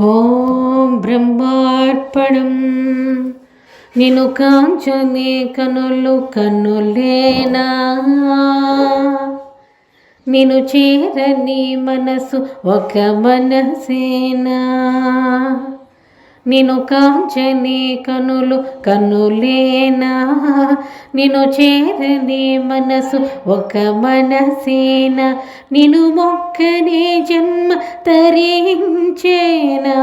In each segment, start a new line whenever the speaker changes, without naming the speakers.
ఓం బ్రహ్మార్పణం. నిన్ను కాంచని కనులు కన్నులేనా నిన్ను చేరని మనసు ఒక మనసేనా? నేను కాంచని కనులు కన్నులేనా నేను చేరని మనసు ఒక మనసేనా? నేను మొక్కనే జన్మ తరించేనా?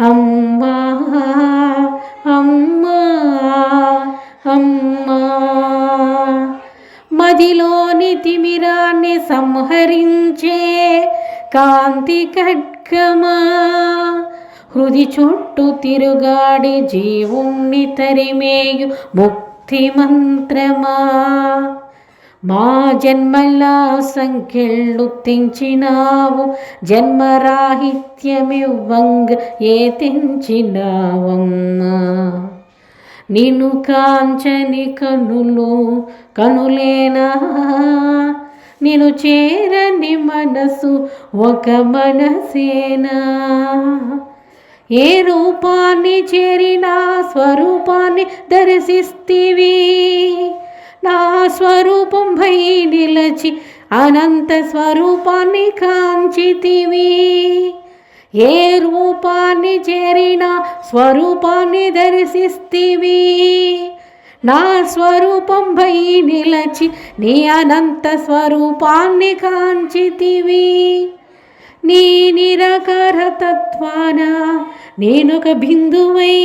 అమ్మా అమ్మా అమ్మా. మదిలోని తిమిరాన్ని సంహరించే కాంతి ఖడ్గమా? హృది చుట్టూ తిరుగాడి జీవుణ్ణి తరిమేయు ముక్తి మంత్రమా మా జన్మలా సంఖ్యళ్ళు తెంచినావు జన్మరాహిత్యమివ్వంగ ఏ తెంచినావమ్మా? నిను కాంచని కనులు కనులేనా? నేను చేరని మనసు ఒక మనసేనా? ఏ రూపాన్ని చేరినా స్వరూపాన్ని దర్శిస్తివి? నా స్వరూపం భై నిలచి అనంత స్వరూపాన్ని కాంచితివి ఏ రూపాన్ని చేరినా స్వరూపాన్ని దర్శిస్తివి? నా స్వరూపం భై నిలచి నీ అనంత స్వరూపాన్ని కాంచితివి నీ నిరాకారతత్వాన నేనొక బిందువై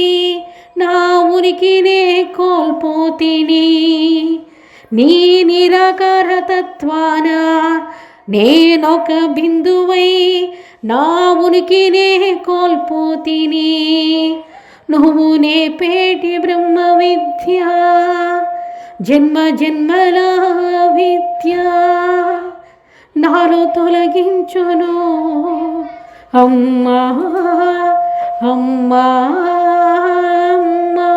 నా ఉనికినే కోల్పోతిని. నీ నిరాకారతత్వాన నేనొక బిందువై నా ఉనికినే కోల్పోతిని. నువ్వు నే పేటి బ్రహ్మ విద్య జన్మ జన్మల విద్య. నాలో తొలగించును. అమ్మా అమ్మా అమ్మా.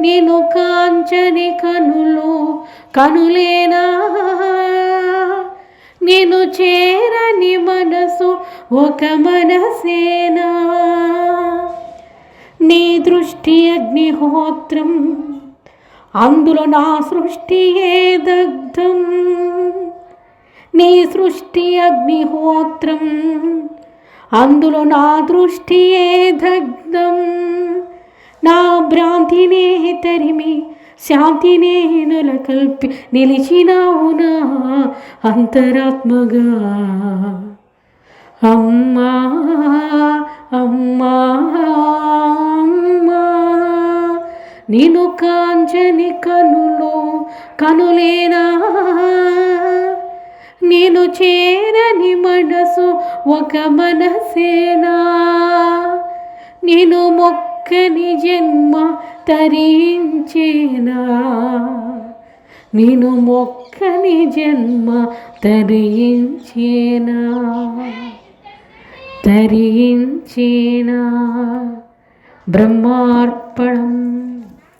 నేను కాంచని కనులు కనులేనా? నేను చేరని మనసు ఒక మనసేనా? నీ దృష్టి అగ్నిహోత్రం అందులో నా సృష్టి ఏ దగ్ధం? నీ సృష్టి అగ్నిహోత్రం. అందులో నా దృష్టి దగ్ధం? నా భ్రాంతినే తరిమి శాంతినే నెలకల్పి నిలిచినావు నా అంతరాత్మగా. అమ్మా అమ్మా అమ్మా. నేను కాంచని కనులో కనులేనా నేను చేరని మనసు ఒక మనసేనా? నేను మొక్కని జన్మ తరించేనా? నేను మొక్కని జన్మ తరించేనా? తరించేనా? బ్రహ్మార్పణం